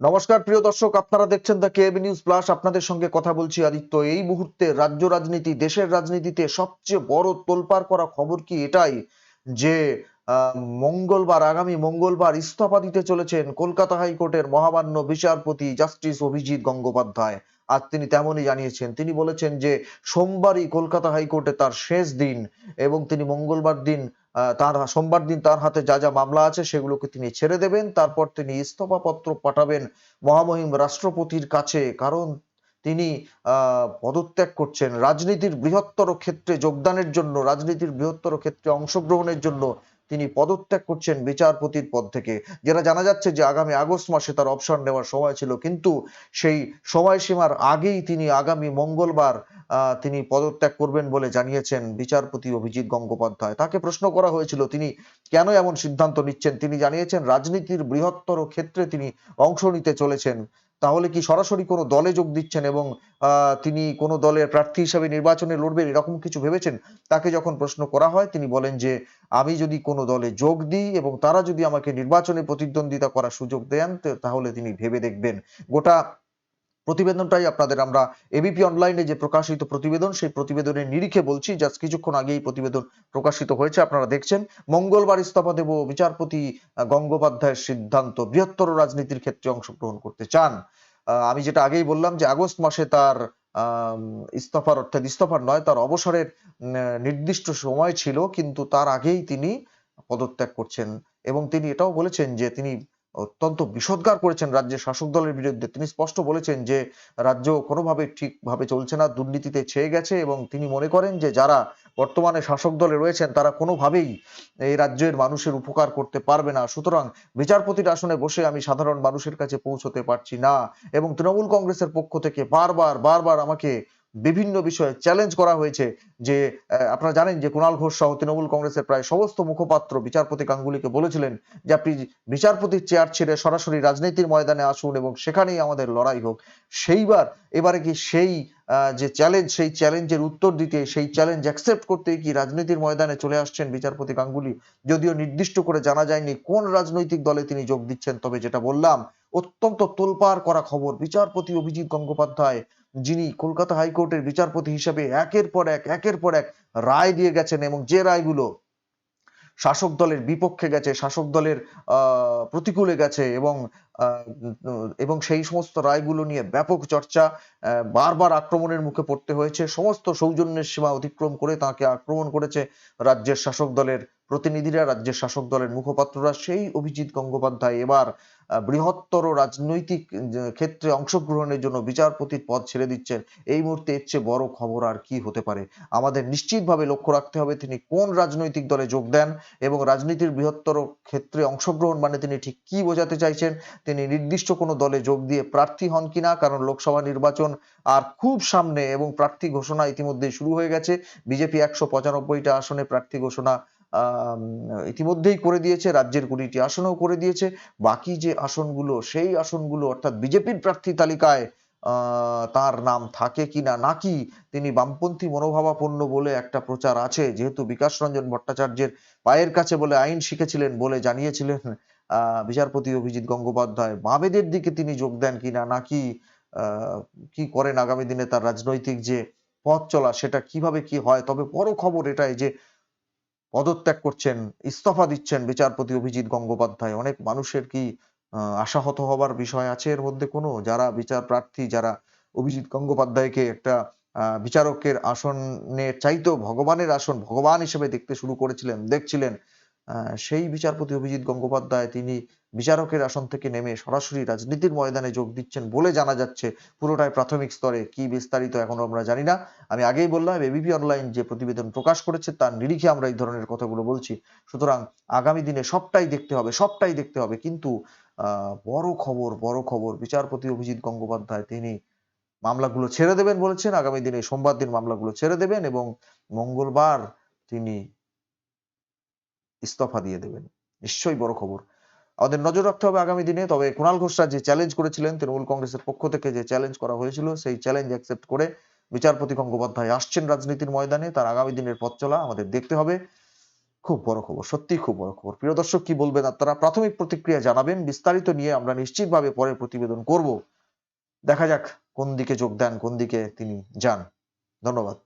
নমস্কার, প্রিয় দর্শক, আপনারা দেখছেন দ্য কেবি নিউজ প্লাস আপনাদের সঙ্গে কথা বলছি আদিত্য। এই মুহূর্তে রাজ্য রাজনীতি, দেশের রাজনীতিতে সবচেয়ে বড় তোলপাড় করা খবর কি এটাই? যে মঙ্গলবার, আগামী মঙ্গলবার ইস্তফা দিতে চলেছেন কলকাতা হাইকোর্টের মহামান্য বিচারপতি জাস্টিস অভিজিৎ গঙ্গোপাধ্যায়। আজ তিনি তেমনই জানিয়েছেন, তিনি বলেছেন যে সোমবারই কলকাতা হাইকোর্টে তার শেষ দিন এবং তিনি মঙ্গলবার দিন তার সোমবার দিন তার হাতে যা যা মামলা আছে সেগুলোকে তিনি ছেড়ে দেবেন। তারপর তিনি ইস্তফা পত্র পাঠাবেন মহামহিম রাষ্ট্রপতির কাছে, কারণ তিনি পদত্যাগ করছেন। রাজনীতির বৃহত্তর ক্ষেত্রে যোগদানের জন্য, রাজনীতির বৃহত্তর ক্ষেত্রে অংশগ্রহণের জন্য তিনি পদত্যাগ করছেন বিচারপতির পদ থেকে। যেটা জানা যাচ্ছে যে আগামী আগস্ট মাসে তার অবসর নেওয়ার সময় ছিল, কিন্তু সেই সময়সীমার আগেই তিনি আগামী মঙ্গলবার তিনি পদত্যাগ করবেন বলে জানিয়েছেন বিচারপতি অভিজিৎ গঙ্গোপাধ্যায়। তাকে প্রশ্ন করা হয়েছিল, তিনি কেন এমন সিদ্ধান্ত নিচ্ছেন? তিনি জানিয়েছেন, রাজনীতির বৃহত্তর ক্ষেত্রে তিনি অংশ নিতে চলেছেন। তাহলে কি সরাসরি কোনো দলে যোগ দিচ্ছেন এবং তিনি কোনো দলের প্রার্থী হিসাবে নির্বাচনে লড়বেন এরকম কিছু ভেবেছেন? তাকে যখন প্রশ্ন করা হয়, তিনি বলেন যে, আমি যদি কোনো দলে যোগ দিই এবং তারা যদি আমাকে নির্বাচনে প্রতিদ্বন্দ্বিতা করার সুযোগ দেন তাহলে তিনি ভেবে দেখবেন। গোটা প্রতিবেদনটাই আপনাদের আমরা এবিপি অনলাইনে যে প্রকাশিত প্রতিবেদন, সেই প্রতিবেদনের নিরিখে বলছি। জাস্ট কিছুক্ষণ আগেই প্রতিবেদন প্রকাশিত হয়েছে, আপনারা দেখছেন। মঙ্গলবার ইস্তফা দেব বিচারপতি গঙ্গোপাধ্যায়ের সিদ্ধান্ত বৃহত্তর রাজনীতির ক্ষেত্রে অংশগ্রহণ করতে চান। আমি যেটা আগেই বললাম যে আগস্ট মাসে তার ইস্তফার অর্থাৎ ইস্তফার নয়, তার অবসরের নির্দিষ্ট সময় ছিল, কিন্তু তার আগেই তিনি পদত্যাগ করছেন। এবং তিনি এটাও বলেছেন যে তিনি অত্যন্ত বিষোদ্গার করেছেন রাজ্যের শাসক দলের বিরুদ্ধে। তিনি স্পষ্ট বলেছেন যে, রাজ্য কোনোভাবে ঠিকভাবে চলছে না, দুর্নীতিতে ছেয়ে গেছে এবং তিনি মনে করেন যে, যারা বর্তমানে শাসক দলে রয়েছেন, তারা কোনোভাবেই এই রাজ্যের মানুষের উপকার করতে পারবে না। সুতরাং বিচারপতির আসনে বসে আমি সাধারণ মানুষের কাছে পৌঁছতে পারছি না এবং তৃণমূল কংগ্রেসের পক্ষ থেকে বারবার বারবার আমাকে বিভিন্ন বিষয়ে চ্যালেঞ্জ করা হয়েছে যে আপনারা জানেন যে কুণাল ঘোষ সহ তৃণমূল কংগ্রেসের প্রায় সমস্ত মুখপাত্র বিচারপতি গাঙ্গুলিকে বলেছিলেন যে, আপনি বিচারপতির চেয়ার ছেড়ে সরাসরি রাজনীতির ময়দানে আসুন এবং সেখানেই আমাদের লড়াই হোক। সেইবার এবারে কি সেই যে চ্যালেঞ্জ সেই চ্যালেঞ্জের উত্তর দিতে, সেই চ্যালেঞ্জ অ্যাকসেপ্ট করতে কি রাজনীতির ময়দানে চলে আসছেন বিচারপতি গাঙ্গুলি যদিও নির্দিষ্ট করে জানা যায়নি কোন রাজনৈতিক দলে তিনি যোগ দিচ্ছেন, তবে যেটা বললাম, অত্যন্ত তোলপাড় করা খবর বিচারপতি অভিজিৎ গঙ্গোপাধ্যায় যিনি কলকাতা হাইকোর্টের বিচারপতি হিসেবে একের পর এক, একের পর এক রায় দিয়ে গেছেন এবং যে রায়গুলো শাসক দলের বিপক্ষে গেছে, শাসক দলের প্রতিকূলে গেছে এবং এবং সেই সমস্ত রায়গুলো নিয়ে ব্যাপক চর্চা বারবার আক্রমণের মুখে পড়তে হয়েছে। সমস্ত সৌজন্যের সীমা অতিক্রম করে তাকে আক্রমণ করেছে রাজ্যের শাসক দলের প্রতিনিধিরা রাজ্যের শাসক দলের মুখপাত্ররা সেই অভিজিৎ গঙ্গোপাধ্যায় এবার বৃহত্তর রাজনৈতিক ক্ষেত্রে অংশগ্রহণের জন্য বিচারপতির পদ ছেড়ে দিচ্ছেন। এই মুহূর্তে এর চেয়ে বড় খবর আর কি হতে পারে? আমাদের নিশ্চিতভাবে লক্ষ্য রাখতে হবে তিনি কোন রাজনৈতিক দলে যোগ দেন এবং রাজনীতির বৃহত্তর ক্ষেত্রে অংশগ্রহণ মানে তিনি ঠিক কি বোঝাতে চাইছেন? তিনি নির্দিষ্ট কোনো দলে যোগ দিয়ে প্রার্থী হন কিনা? কারণ লোকসভা নির্বাচন আর খুব সামনে এবং প্রার্থী ঘোষণা ইতিমধ্যে শুরু হয়ে গেছে। বিজেপি একশো পঁচানব্বইটা আসনে প্রার্থী ঘোষণা ইতিমধ্যেই করে দিয়েছে, রাজ্যের কুড়িটি আসনও করে দিয়েছে। বাকি যে আসনগুলো, সেই আসনগুলো অর্থাৎ বিজেপির প্রার্থী তালিকায় তার নাম থাকে কিনা নাকি তিনি বামপন্থী মনোভাবাপন্ন বলে একটা প্রচার আছে। যেহেতু বিকাশ রঞ্জন ভট্টাচার্যের পায়ের কাছে বলে আইন শিখেছিলেন বলে জানিয়েছিলেন বিচারপতি অভিজিৎ গঙ্গোপাধ্যায়। বামেদের দিকে তিনি যোগ দেন কিনা নাকি কি করেন আগামী দিনে তার রাজনৈতিক যে পথ চলা, সেটা কীভাবে কি হয়? তবে বড় খবর এটাই যে পদত্যাগ করছেন, ইস্তফা দিচ্ছেন বিচারপতি অভিজিৎ গঙ্গোপাধ্যায়। অনেক মানুষের কি আশাহত হবার বিষয় আছে এর মধ্যে কোনো? যারা বিচার প্রার্থী, যারা অভিজিৎ গঙ্গোপাধ্যায়কে একটা বিচারকের আসনে চাইতো ভগবানের আসন, ভগবান হিসেবে দেখতে শুরু করেছিলেন, দেখছিলেন। সেই বিচারপতি অভিজিৎ গঙ্গোপাধ্যায় তিনি বিচারকের আসন থেকে নেমে সরাসরি রাজনীতির ময়দানে যোগ দিচ্ছেন বলে জানা যাচ্ছে পুরোটাই প্রাথমিক স্তরে। কি বিস্তারিত এখনও আমরা জানি না। আমি আগেই বললাম, এবিপি অনলাইন যে প্রতিবেদন প্রকাশ করেছে তার নিরিখে আমরা এই ধরনের কথাগুলো বলছি। সুতরাং আগামী দিনে সবটাই দেখতে হবে, সবটাই দেখতে হবে। কিন্তু বড় খবর বড় খবর, বিচারপতি অভিজিৎ গঙ্গোপাধ্যায় তিনি মামলাগুলো ছেড়ে দেবেন বলেছেন। আগামী দিনে সোমবার দিন মামলাগুলো ছেড়ে দেবেন এবং মঙ্গলবার তিনি ইস্তফা দিয়ে দেবেন। নিশ্চয়ই বড় খবর। আমাদের নজর রাখতে হবে আগামী দিনে। তবে কুণাল ঘোষরা যে চ্যালেঞ্জ করেছিলেন, তৃণমূল কংগ্রেসের পক্ষ থেকে যে চ্যালেঞ্জ করা হয়েছিল, সেই চ্যালেঞ্জ অ্যাকসেপ্ট করে বিচারপতি গঙ্গোপাধ্যায় আসছেন রাজনীতির ময়দানে। তার আগামী দিনের পথ চলা আমাদের দেখতে হবে। খুব বড় খবর সত্যি খুব বড় খবর। প্রিয় দর্শক, কি বলবেন আপনারা? প্রাথমিক প্রতিক্রিয়া জানাবেন। বিস্তারিত নিয়ে আমরা নিশ্চিতভাবে পরে প্রতিবেদন করব। দেখা যাক কোন দিকে যোগ দেন, কোন দিকে তিনি যান। ধন্যবাদ।